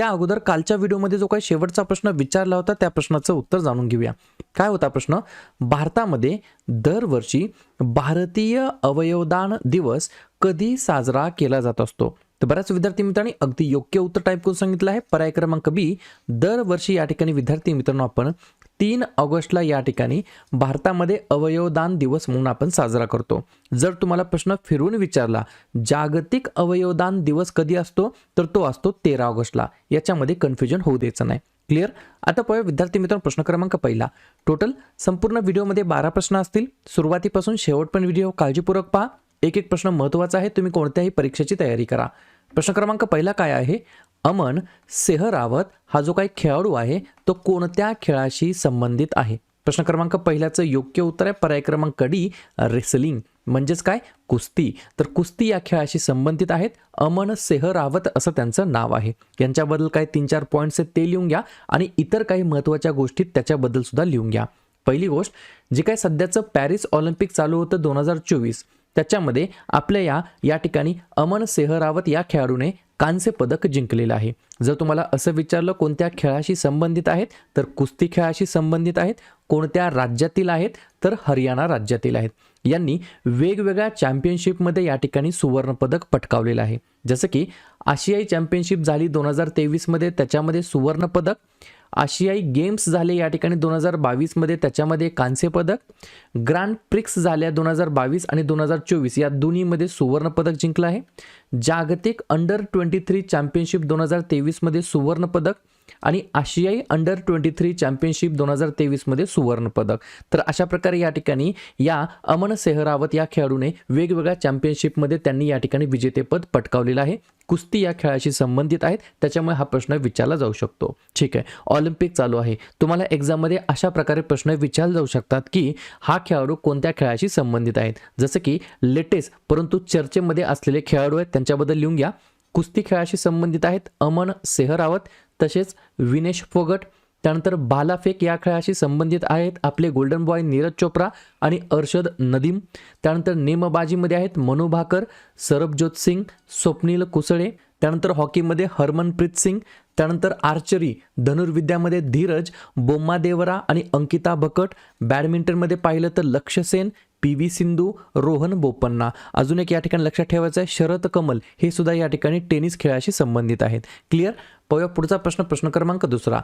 त्या अगोदर कालच्या व्हिडिओमध्ये जो काही शेवटचा प्रश्न विचारला होता त्या प्रश्नाचं उत्तर जाणून घेऊया. काय होता प्रश्न? भारतामध्ये दरवर्षी भारतीय अवयवदान दिवस कधी साजरा केला जात असतो? तर बऱ्याच विद्यार्थी मित्रांनी अगदी योग्य उत्तर टाईप करून सांगितलं आहे. पर्याय क्रमांक बी दरवर्षी या ठिकाणी विद्यार्थी मित्रांनो आपण तीन ऑगस्टला या ठिकाणी भारतामध्ये अवयवदान दिवस म्हणून आपण साजरा करतो. जर तुम्हाला प्रश्न फिरून विचारला जागतिक अवयवदान दिवस कधी असतो? तर तो असतो तेरा ऑगस्टला. याच्यामध्ये कन्फ्युजन होऊ द्यायचं नाही. क्लिअर? आता पाहूया विद्यार्थी मित्रांनो प्रश्न क्रमांक पहिला. टोटल संपूर्ण व्हिडिओमध्ये बारा प्रश्न असतील. सुरुवातीपासून शेवट पण व्हिडिओ काळजीपूर्वक पहा. एक एक प्रश्न महत्त्वाचा आहे. तुम्ही कोणत्याही परीक्षेची तयारी करा. प्रश्न क्रमांक पहिला काय आहे? अमन सेहरावत हा जो काही खेळाडू आहे तो कोणत्या खेळाशी संबंधित आहे? प्रश्न क्रमांक पहिल्याचं योग्य उत्तर आहे. पर्याय क्रमांक डी रेसलिंग. म्हणजेच काय? कुस्ती. तर कुस्ती या खेळाशी संबंधित आहेत. अमन सेहरावत असं त्यांचं नाव आहे. यांच्याबद्दल काही तीन चार पॉईंट्स आहेत ते लिहून घ्या. आणि इतर काही महत्त्वाच्या गोष्टी त्याच्याबद्दल सुद्धा लिहून घ्या. पहिली गोष्ट जे काय सध्याचं पॅरिस ऑलिम्पिक चालू होतं दोन हजार चोवीस त्याच्यामध्ये आपल्या या या ठिकाणी अमन सेहरावत या खेळाडूने कांस्य पदक जिंकलेलं आहे. जर तुम्हाला असं विचारलं कोणत्या खेळाशी संबंधित आहेत तर कुस्ती खेळाशी संबंधित आहेत कोणत्या राज्यातील आहेत तर हरियाणा राज्यातील आहेत. यांनी वेगवेगळ्या चॅम्पियनशिपमध्ये या ठिकाणी सुवर्णपदक पटकावलेलं आहे. जसं की आशियाई चॅम्पियनशिप झाली दोन हजार तेवीसमध्ये त्याच्यामध्ये सुवर्णपदक आशियाई गेम्स झाले या ठिकाणी दोन हजार बावीसमध्ये. त्याच्यामध्ये कांस्य पदक ग्रँड प्रिक्स झाल्या दोन हजार बावीस आणि दोन हजार चोवीस. या दोन्हीमध्ये सुवर्णपदक जिंकलं आहे. जागतिक अंडर ट्वेंटी थ्री चॅम्पियनशिप दोन हजार तेवीसमध्ये सुवर्णपदक आणि आशियाई अंडर ट्वेंटी थ्री चॅम्पियनशिप दोन हजार तेवीसमध्ये सुवर्णपदक तर अशा प्रकारे या ठिकाणी या अमन सेहरावत या खेळाडूने वेगवेगळ्या चॅम्पियनशिपमध्ये त्यांनी या ठिकाणी विजेतेपद पटकावलेलं आहे. कुस्ती या खेळाशी संबंधित आहेत. त्याच्यामुळे हा प्रश्न विचारला जाऊ शकतो. ठीक आहे. ऑलिम्पिक चालू आहे. तुम्हाला एक्झाममध्ये अशा प्रकारे प्रश्न विचारले जाऊ शकतात की हा खेळाडू कोणत्या खेळाशी संबंधित आहेत? जसं की लेटेस्ट परंतु चर्चेमध्ये असलेले खेळाडू आहेत त्यांच्याबद्दल लिहून घ्या. कुस्ती खेळाशी संबंधित आहेत अमन सेहरावत तसेच विनेश फोगट. त्यानंतर भालाफेक या खेळाशी संबंधित आहेत आपले गोल्डन बॉय नीरज चोप्रा आणि अर्षद नदीम. त्यानंतर नेमबाजीमध्ये आहेत मनु भाकर सरबजोत सिंग स्वप्नील कुसळे. त्यानंतर हॉकीमध्ये हरमनप्रीत सिंग. त्यानंतर आर्चरी धनुर्विद्यामध्ये धीरज बोम्मादेवरा आणि अंकिता भकट. बॅडमिंटनमध्ये पाहिलं तर लक्ष्य सेन पी व्ही सिंधू रोहन बोपन्ना. अजून एक या ठिकाणी लक्षात ठेवायचं आहे शरद कमल. हे सुद्धा या ठिकाणी टेनिस खेळाशी संबंधित आहेत. क्लिअर पाहूया पुढचा प्रश्न प्रश्न क्रमांक दुसरा.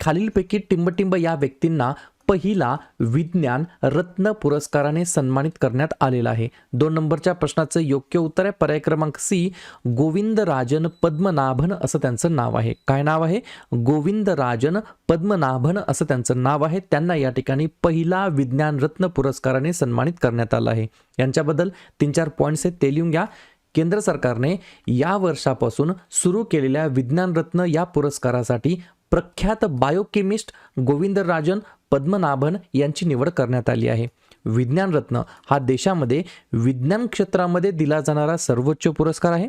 खालीलपैकी टिंबटिंब या व्यक्तींना पहिला विज्ञान रत्न पुरस्काराने सन्मानित करण्यात आलेला आहे. दोन नंबरच्या प्रश्नाचं योग्य उत्तर आहे. पर्याय क्रमांक सी गोविंद राजन पद्मनाभन असं त्यांचं नाव आहे. काय नाव आहे? गोविंद राजन पद्मनाभन असं त्यांचं नाव आहे. त्यांना या ठिकाणी पहिला विज्ञान रत्न पुरस्काराने सन्मानित करण्यात आलं आहे. यांच्याबद्दल तीन चार पॉईंट्स आहेत ते लिहून घ्या. केंद्र सरकारने या वर्षापासून सुरू केलेल्या विज्ञानरत्न या पुरस्कारासाठी प्रख्यात बायोकेमिस्ट गोविंदराजन पद्मनाभन यांची निवड करण्यात आली आहे. विज्ञानरत्न हा देशामध्ये विज्ञान क्षेत्रामध्ये दिला जाणारा सर्वोच्च पुरस्कार आहे.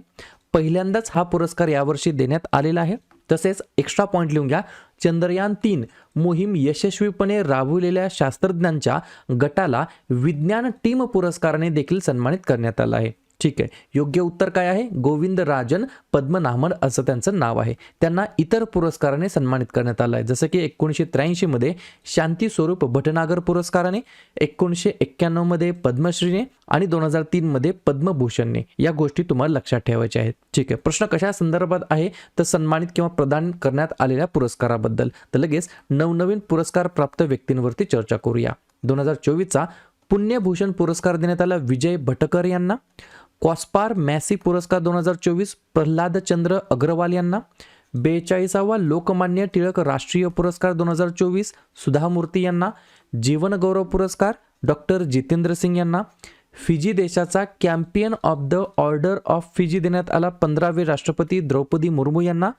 पहिल्यांदाच हा पुरस्कार यावर्षी देण्यात आलेला आहे. तसेच एक्स्ट्रा पॉईंट लिहून घ्या. चंद्रयान तीन मोहीम यशस्वीपणे राबवलेल्या शास्त्रज्ञांच्या गटाला विज्ञान टीम पुरस्काराने देखील सन्मानित करण्यात आलं आहे. ठीक आहे. योग्य उत्तर काय आहे? गोविंद राजन पद्मनामन असं त्यांचं नाव आहे. त्यांना इतर पुरस्काराने सन्मानित करण्यात आलं आहे. जसं की एकोणीसशे त्र्याऐंशीमध्ये शांती स्वरूप भटनागर पुरस्काराने एकोणीसशे एक्क्याण्णवमध्ये पद्मश्रीने आणि दोन हजार तीनमध्ये पद्मभूषणने या गोष्टी तुम्हाला लक्षात ठेवायच्या आहेत. ठीक आहे. प्रश्न कशा संदर्भात आहे? तर सन्मानित किंवा प्रदान करण्यात आलेल्या पुरस्काराबद्दल. तर लगेच नवनवीन पुरस्कार प्राप्त व्यक्तींवरती चर्चा करूया. दोन हजार चोवीसचा पुण्यभूषण पुरस्कार देण्यात आला विजय भटकर यांना. कॉस्पार मॅसी पुरस्कार दोन हजार चोवीस प्रल्हादचंद्र अग्रवाल यांना बेचाळीसावा लोकमान्य टिळक राष्ट्रीय पुरस्कार दोन हजार चोवीस सुधामूर्ती यांना जीवनगौरव पुरस्कार डॉक्टर जितेंद्र सिंग यांना फिजी देशाचा companion of the order of Fiji देण्यात आला पंधरावे राष्ट्रपती द्रौपदी मुर्मू यांना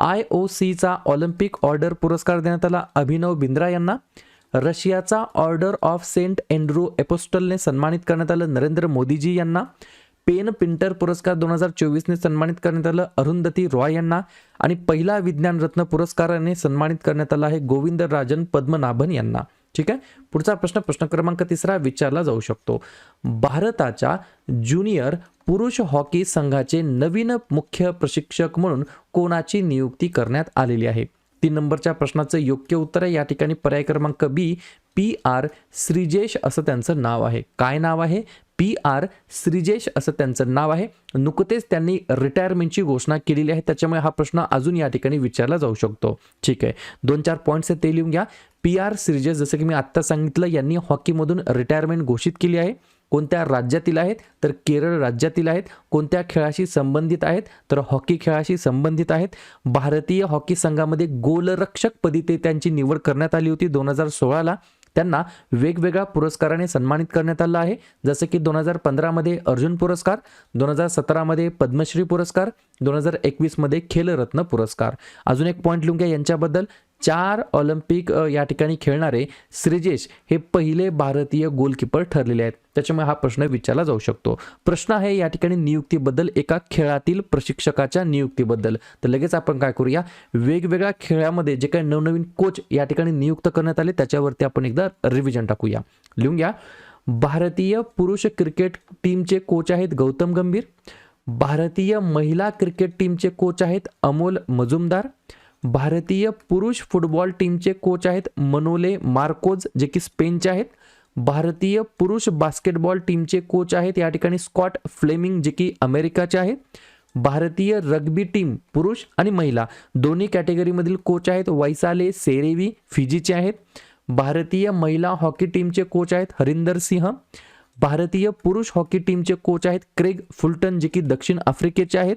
आय ओ सीचा ऑलिम्पिक ऑर्डर पुरस्कार देण्यात आला अभिनव बिंद्रा यांना रशियाचा ऑर्डर ऑफ सेंट एन्ड्रू एपोस्टलने सन्मानित करण्यात आलं नरेंद्र मोदीजी यांना पेन पिंटर पुरस्कार दोन हजार चोवीसने सन्मानित करण्यात आलं. अरुंधती रॉय यांना आणि पहिला विज्ञान रत्न पुरस्काराने सन्मानित करण्यात आला आहे गोविंद राजन पद्मनाभन यांना. ठीक आहे? पुढचा प्रश्न प्रश्न क्रमांक तिसरा विचारला जाऊ शकतो. भारताच्या ज्युनियर पुरुष हॉकी संघाचे नवीन मुख्य प्रशिक्षक म्हणून कोणाची नियुक्ती करण्यात आलेली आहे? तीन नंबरच्या प्रश्नाचं योग्य उत्तर आहे. या ठिकाणी पर्याय क्रमांक बी पी आर श्रीजेश असं त्यांचं नाव आहे. काय नाव आहे? पी आर श्रीजेश असं त्यांचं नाव आहे. नुकतेच त्यांनी रिटायरमेंटची घोषणा केलेली आहे. त्याच्यामुळे हा प्रश्न अजून या ठिकाणी विचारला जाऊ शकतो. ठीक आहे. दोन चार पॉईंट्स आहेत ते लिहून घ्या. पी आर श्रीजेश जसं की मी आत्ता सांगितलं यांनी हॉकीमधून रिटायरमेंट घोषित केली आहे. कोणत्या राज्यातील आहेत? तर केरळ राज्यातील आहेत. कोणत्या खेळाशी संबंधित आहेत? तर हॉकी खेळाशी संबंधित आहेत. भारतीय हॉकी संघामध्ये गोलरक्षकपदी ते त्यांची निवड करण्यात आली होती दोन हजार सोळाला त्यांना वेगवेगळ्या पुरस्काराने सन्मानित करण्यात आलं आहे. जसं की दोन हजार पंधरामध्ये अर्जुन पुरस्कार दोन हजार सतरामध्ये पद्मश्री पुरस्कार दोन हजार एकवीसमध्ये खेलरत्न पुरस्कार. अजून एक पॉईंट लिहून घ्या यांच्याबद्दल चार ऑलिम्पिक या ठिकाणी खेळणारे श्रीजेश हे पहिले भारतीय गोलकीपर ठरलेले आहेत. त्याच्यामुळे हा प्रश्न विचारला जाऊ शकतो. प्रश्न आहे या ठिकाणी नियुक्तीबद्दल एका खेळातील प्रशिक्षकाच्या नियुक्तीबद्दल. तर लगेच आपण काय करूया? वेगवेगळ्या खेळामध्ये जे काही नवनवीन कोच या ठिकाणी नियुक्त करण्यात आले त्याच्यावरती आपण एकदा रिव्हिजन टाकूया. लिहून घ्या. भारतीय पुरुष क्रिकेट टीमचे कोच आहेत गौतम गंभीर. भारतीय महिला क्रिकेट टीमचे कोच आहेत अमोल मजुमदार. भारतीय पुरुष फुटबॉल टीमचे कोच आहेत मनोले मार्कोज जे की स्पेनचे आहेत. भारतीय पुरुष बास्केटबॉल टीमचे कोच आहेत या ठिकाणी स्कॉट फ्लेमिंग जे की अमेरिकाचे आहेत भारतीय रग्बी टीम पुरुष आणि महिला दोन्ही कॅटेगरीमधील कोच आहेत. वैसाले सेरेवी फिजीचे आहेत. भारतीय महिला हॉकी टीमचे कोच आहेत हरिंदर सिंह. भारतीय पुरुष हॉकी टीमचे कोच आहेत क्रेग फुलटन जे की दक्षिण आफ्रिकेचे आहेत.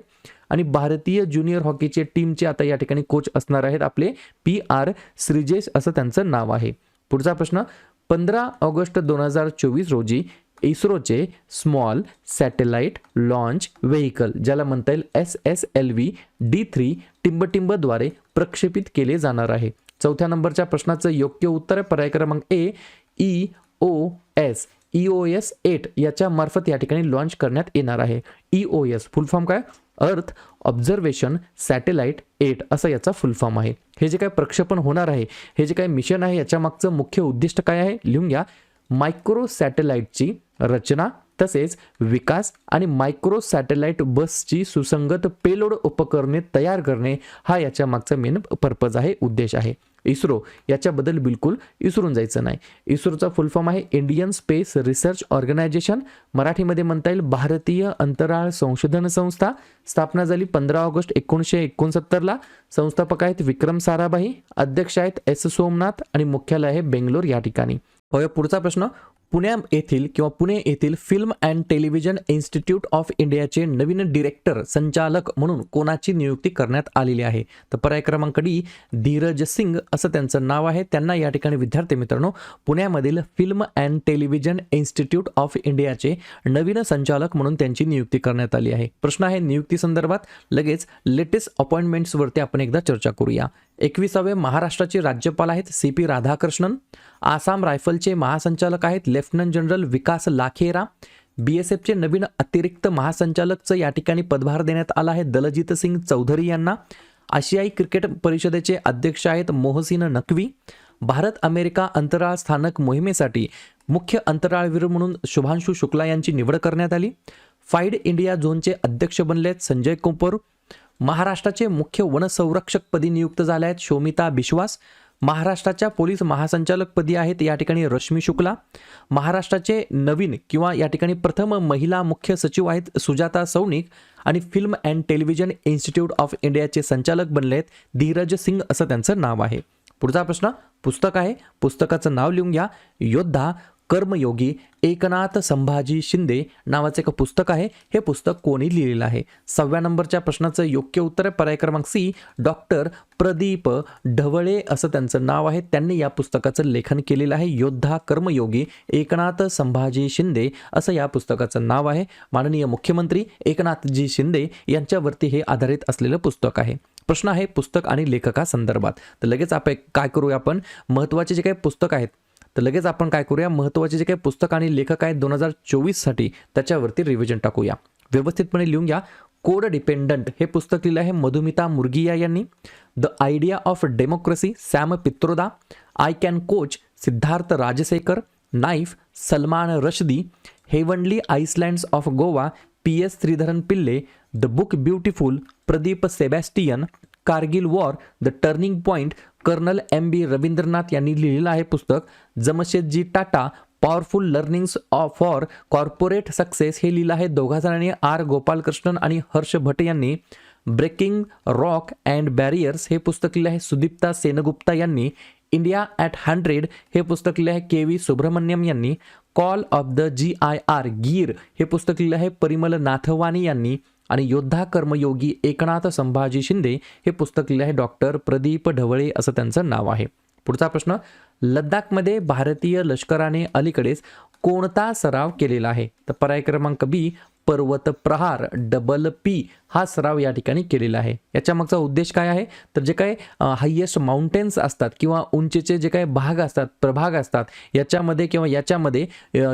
आणि भारतीय ज्युनियर हॉकीचे टीमचे आता या ठिकाणी कोच असणार आहेत आपले पी आर श्रीजेश असं त्यांचं नाव आहे. पुढचा प्रश्न पंधरा ऑगस्ट दोन हजार चोवीस रोजी इस्रोचे स्मॉल सॅटेलाइट लॉन्च व्हेकल ज्याला म्हणता येईल S S L V D three टिंबटिंबद्वारे प्रक्षेपित केले जाणार आहे. चौथ्या नंबरच्या प्रश्नाचं योग्य उत्तर आहे. पर्याय क्रमांक A E O S. E O S eight याच्या मार्फत या ठिकाणी लॉन्च करण्यात येणार आहे. E O S full form काय? अर्थ ऑब्झर्वेशन सॅटेलाइट एट असं याचा फुल फॉर्म आहे. हे जे काय प्रक्षेपण होणार आहे हे जे काय मिशन आहे याच्या मागचं मुख्य उद्दिष्ट काय आहे? लिहून घ्या. मायक्रो सॅटेलाइटची रचना तसेच विकास आणि मायक्रो सॅटेलाइट बसची सुसंगत पेलोड उपकरणे तयार करणे हा याच्या मागचा मेन पर्पज आहे उद्देश आहे. इस्रो याच्याबद्दल बिलकुल विसरून जायचं नाही. इस्रोचा फुल फॉर्म आहे इंडियन स्पेस रिसर्च ऑर्गनायझेशन मराठीमध्ये म्हणता येईल भारतीय अंतराळ संशोधन संस्था. स्थापना झाली पंधरा ऑगस्ट एकोणीसशे एकोणसत्तरला. संस्थापक आहेत विक्रम साराभाई. अध्यक्ष आहेत एस सोमनाथ आणि मुख्यालय आहे बेंगलोर या ठिकाणी. होय पुढचा प्रश्न. पुण्या येथील किंवा पुणे येथील Film and Television Institute of इंडियाचे नवीन डिरेक्टर संचालक म्हणून कोणाची नियुक्ती करण्यात आलेली आहे? तर पर्याय क्रमांक डी धीरज सिंग असं त्यांचं नाव आहे. त्यांना या ठिकाणी विद्यार्थी मित्रांनो पुण्यामधील Film and Television Institute of इंडियाचे नवीन संचालक म्हणून त्यांची नियुक्ती करण्यात आली आहे. प्रश्न आहे नियुक्ती संदर्भात. लगेच लेटेस्ट अपॉइंटमेंट्सवरती आपण एकदा चर्चा करूया. एकविसावे महाराष्ट्राचे राज्यपाल आहेत सी पी राधाकृष्णन. आसाम रायफलचे महासंचालक आहेत lieutenant general Vikas Lakhera. B S एफचे नवीन अतिरिक्त महासंचालकचं या ठिकाणी पदभार देण्यात आला आहे दलजित सिंग चौधरी यांना. आशियाई क्रिकेट परिषदेचे अध्यक्ष आहेत मोहसिन नकवी. भारत अमेरिका अंतराळ स्थानक मोहिमेसाठी मुख्य अंतराळवीर म्हणून शुभांशु शुक्ला यांची निवड करण्यात आली. फाईड इंडिया झोनचे अध्यक्ष बनले आहेत संजय कोपर. महाराष्ट्राचे मुख्य वनसंरक्षकपदी नियुक्त झाले आहेत शोमिता बिश्वास. महाराष्ट्राच्या पोलीस महासंचालकपदी आहेत या ठिकाणी रश्मी शुक्ला. महाराष्ट्राचे नवीन किंवा या ठिकाणी प्रथम महिला मुख्य सचिव आहेत सुजाता सौनिक आणि Film and Television Institute of इंडियाचे संचालक बनले आहेत धीरज सिंग असं त्यांचं नाव आहे. पुढचा प्रश्न पुस्तक आहे. पुस्तकाचं नाव लिहून घ्या. योद्धा कर्मयोगी एकनाथ संभाजी शिंदे नावाचं एक पुस्तक आहे. हे पुस्तक कोणी लिहिलेलं आहे? सहाव्या नंबरच्या प्रश्नाचं योग्य उत्तर आहे पर्याय क्रमांक सी. डॉक्टर प्रदीप ढवळे असं त्यांचं नाव आहे. त्यांनी या पुस्तकाचं लेखन केलेलं आहे. योद्धा कर्मयोगी एकनाथ संभाजी शिंदे असं या पुस्तकाचं नाव आहे. माननीय मुख्यमंत्री एकनाथजी शिंदे यांच्यावरती हे आधारित असलेलं पुस्तक आहे. प्रश्न आहे पुस्तक आणि लेखका संदर्भात. तर लगेच आपण काय करूया आपण? महत्त्वाचे जे काही पुस्तक आहेत तर लगेच आपण काय करूया? महत्त्वाचे जे काही पुस्तक आणि लेखक आहेत दोन हजार चोवीससाठी त्याच्यावरती रिव्हिजन टाकूया. व्यवस्थितपणे लिहून घ्या. कोड डिपेंडंट हे पुस्तक लिहिलं आहे मधुमिता मुर्गिया यांनी. The idea of democracy Sam Pitroda I can coach Siddharth Rajshekhar. Knife Salman Rushdie. Heavenly islands of Goa P S Sreedharan Pillai. The book beautiful Pradeep Sebastian. Kargil war the turning point colonel M B Ravindranath यांनी लिहिलेलं आहे पुस्तक Jamsetji Tata powerful learnings of for corporate success हे लिहिलं आहे दोघा जणांनी R Gopalakrishnan आणि हर्ष भट यांनी. ब्रेकिंग रॉक अँड बॅरियर्स हे पुस्तक लिहिलं आहे. सुदीप्ता सेनगुप्ता यांनी. इंडिया ॲट हंड्रेड हे पुस्तक लिहिलं आहे. के व्ही सुब्रमण्यम यांनी. Call of the G I R Gir हे पुस्तक लिहिलं आहे. परिमल नाथवानी यांनी. आणि योद्धा कर्मयोगी एकनाथ संभाजी शिंदे हे पुस्तक लिहिलं आहे डॉक्टर प्रदीप ढवळे असं त्यांचं नाव आहे. पुढचा प्रश्न लद्दाखमध्ये भारतीय लष्कराने अलीकडेच कोणता सराव केलेला आहे? तर पर्याय क्रमांक बी पर्वत प्रहार डबल पी हा सराव या ठिकाणी केलेला आहे. याच्या मागचा उद्देश काय आहे? तर जे काय हायेस्ट माउंटेन्स असतात किंवा उंचीचे जे काय भाग असतात प्रभाग असतात याच्यामध्ये किंवा याच्यामध्ये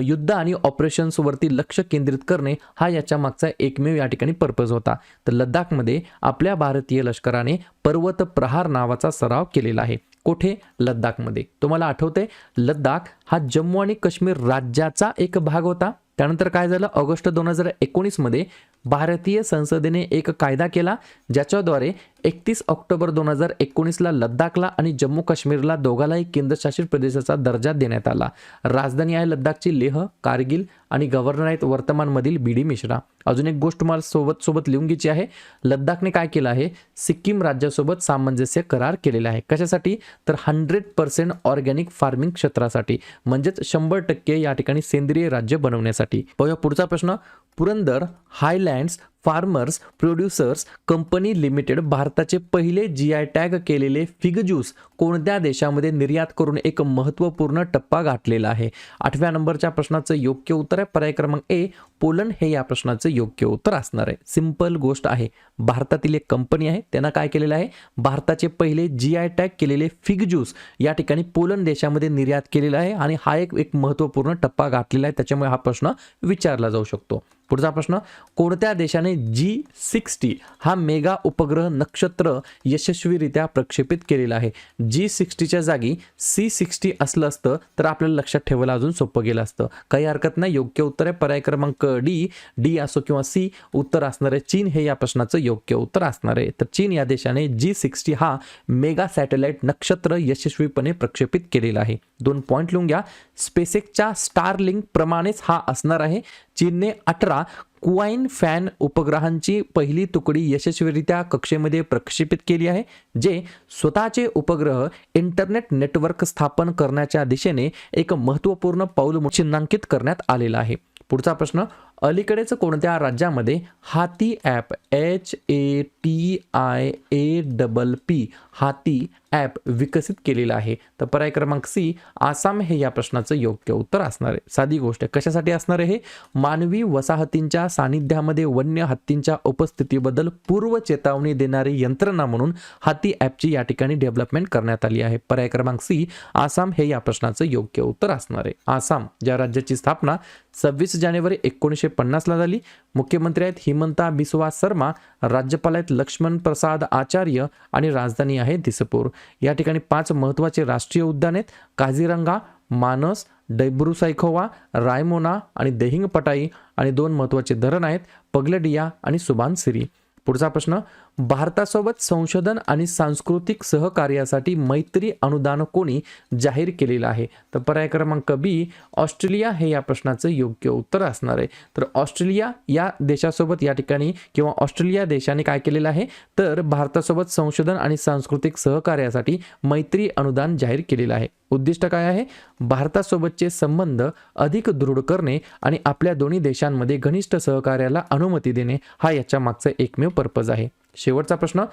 युद्ध आणि ऑपरेशन्सवरती लक्ष केंद्रित करणे हा याच्या मागचा एकमेव या ठिकाणी पर्पज होता. तर लद्दाखमध्ये आपल्या भारतीय लष्कराने पर्वत प्रहार नावाचा सराव केलेला आहे. कोठे? लद्दाखमध्ये. तुम्हाला आठवते लद्दाख हा जम्मू आणि काश्मीर राज्याचा एक भाग होता. त्यानंतर काय झालं? ऑगस्ट दोन हजार एकोणीसमध्ये भारतीय संसदेने एक कायदा केला ज्याच्याद्वारे एकतीस ऑक्टोबर दोन हजार एकोणीसला लद्दाखला आणि जम्मू काश्मीरला दोघालाही केंद्रशासित प्रदेशाचा दर्जा देण्यात आला. राजधानी आहे लद्दाखची लेह कारगिल आणि गव्हर्नर आहेत वर्तमानमधील बीडी मिश्रा. अजून एक गोष्ट मला सोबत सोबत लिहून घ्यायची आहे. लद्दाखने काय केलं आहे? सिक्कीम राज्यासोबत सामंजस्य करार केलेला आहे. कशासाठी? तर हंड्रेड पर्सेंट ऑर्गॅनिक फार्मिंग क्षेत्रासाठी म्हणजेच शंभर टक्के या ठिकाणी सेंद्रिय राज्य बनवण्यासाठी. पाहूया पुढचा प्रश्न. Purandar highlands farmers producers company limited भारताचे पहिले जी आय टॅग केलेले फिग ज्यूस कोणत्या देशामध्ये निर्यात करून एक महत्त्वपूर्ण टप्पा गाठलेला आहे? आठव्या नंबरच्या प्रश्नाचं योग्य उत्तर आहे. पर्याय क्रमांक ए पोलंड हे या प्रश्नाचं योग्य उत्तर असणार आहे. सिंपल गोष्ट आहे. भारतातील एक कंपनी आहे. त्यांना काय केलेलं आहे? भारताचे पहिले जी आय टॅग केलेले फिग ज्यूस या ठिकाणी पोलंड देशामध्ये निर्यात केलेला आहे आणि हा एक एक महत्त्वपूर्ण टप्पा गाठलेला आहे. त्याच्यामुळे हा प्रश्न विचारला जाऊ शकतो. पुढचा प्रश्न कोणत्या देशाने जी सिक्स्टी हा मेगा उपग्रह नक्षत्र यशस्वीरित्या प्रक्षेपित केलेला आहे? जी सिक्स्टीच्या जागी सी सिक्स्टी असलं असतं तर आपल्याला लक्षात ठेवायला अजून सोपं गेलं असतं. काही हरकत नाही योग्य उत्तर आहे. पर्याय क्रमांक डी डी असो किंवा सी उत्तर असणार आहे चीन. हे या प्रश्नाचं योग्य उत्तर असणार आहे. तर चीन या देशाने जी सिक्स्टी हा मेगा सॅटेलाइट नक्षत्र यशस्वीपणे प्रक्षेपित केलेला आहे. दोन पॉईंट लिहून घ्या. स्पेसेकच्या स्टारलिंक प्रमाणेच हा असणार आहे. चीनने अठरा कुवाईन फॅन उपग्रहांची पहिली तुकडी यशस्वीरित्या कक्षेमध्ये प्रक्षेपित केली आहे जे स्वतःचे उपग्रह इंटरनेट नेटवर्क स्थापन करण्याच्या दिशेने एक महत्त्वपूर्ण पाऊल चिन्हांकित करण्यात आलेलं आहे. पुढचा प्रश्न अलीकडेच कोणत्या राज्यामध्ये Hati app H A T I A double P Hati app विकसित केलेलं आहे? तर पर्याय क्रमांक सी आसाम हे या प्रश्नाचं योग्य उत्तर असणार आहे. साधी गोष्ट कशासाठी असणार आहे? मानवी वसाहतींच्या सानिध्यामध्ये वन्य हत्तींच्या उपस्थितीबद्दल पूर्व चेतावणी देणारी यंत्रणा म्हणून हाती ॲपची या ठिकाणी डेव्हलपमेंट करण्यात आली आहे. पर्याय क्रमांक सी आसाम हे या प्रश्नाचं योग्य उत्तर असणार आहे. आसाम ज्या राज्याची स्थापना सव्वीस जानेवारी एकोणीसशे पन्नासला झाली. मुख्यमंत्री आहेत हिमंता बिस्वा शर्मा राज्यपाल आहेत लक्ष्मण प्रसाद आचार्य आणि राजधानी आहे दिसपूर. या ठिकाणी पाच महत्त्वाचे राष्ट्रीय उद्यान आहेत. काझीरंगा मानस डैब्रू सायखोवा रायमोना आणि देहिंग पटाई आणि दोन महत्त्वाचे धरण आहेत. पगलडिया आणि सुबानसिरी. पुढचा प्रश्न भारतासोबत संशोधन आणि सांस्कृतिक सहकार्यासाठी मैत्री अनुदान कोणी जाहीर केलेलं आहे? तर पर्याय क्रमांक बी ऑस्ट्रेलिया हे या प्रश्नाचं योग्य उत्तर असणार आहे. तर ऑस्ट्रेलिया या देशासोबत या ठिकाणी किंवा ऑस्ट्रेलिया देशाने काय केलेलं आहे? तर भारतासोबत संशोधन आणि सांस्कृतिक सहकार्यासाठी मैत्री अनुदान जाहीर केलेलं आहे. उद्दिष्ट काय आहे? भारतासोबतचे संबंध अधिक दृढ करणे आणि आपल्या दोन्ही देशांमध्ये घनिष्ठ सहकार्याला अनुमती देणे हा याच्या मागचा एकमेव पर्पज आहे. शेवटचा प्रश्न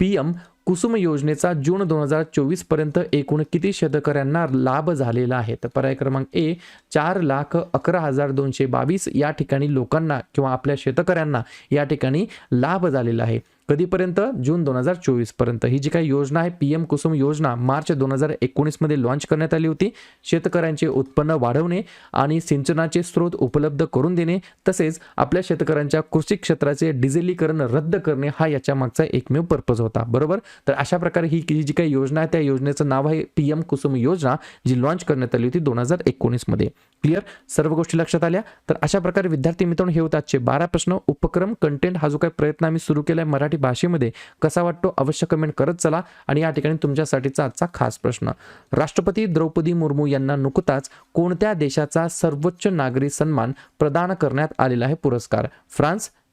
पी एम कुसुम योजनेचा जून दोन हजार चोवीसपर्यंत एकूण किती शेतकऱ्यांना लाभ झालेला आहे? तर पर्याय क्रमांक ए चार लाख अकरा हजार दोनशे बावीस या ठिकाणी लोकांना किंवा आपल्या शेतकऱ्यांना या ठिकाणी लाभ झालेला आहे. कधीपर्यंत? जून दोन हजार चोवीसपर्यंत ही जी काही योजना आहे पी एम कुसुम योजना मार्च दोन हजार एकोणीसमध्ये लॉन्च करण्यात आली होती. शेतकऱ्यांचे उत्पन्न वाढवणे आणि सिंचनाचे स्रोत उपलब्ध करून देणे तसेच आपल्या शेतकऱ्यांच्या कृषी क्षेत्राचे डिझेलीकरण रद्द करणे हा याच्या मागचा एकमेव पर्पज होता. बरोबर? तर अशा प्रकारे ही जी काही योजना आहे त्या योजनेचं नाव आहे पी एम कुसुम योजना जी लॉन्च करण्यात आली होती दोन हजार एकोणीसमध्ये क्लिअर सर्व गोष्टी लक्षात आल्या? तर अशा प्रकारे विद्यार्थी मित्रांनो हे होतात आजचे बारा प्रश्न. उपक्रम कंटेंट हा जो काही प्रयत्न आम्ही सुरू केला आहे मराठी भाषेमध्ये कसा वाटतो अवश्य कमेंट करत चला. आणि या ठिकाणी तुमच्यासाठीचा आजचा खास प्रश्न. राष्ट्रपती द्रौपदी मुर्मू यांना नुकताच कोणत्या देशाचा सर्वोच्च नागरी सन्मान प्रदान करण्यात आलेला आहे पुरस्कार? फ्रान्स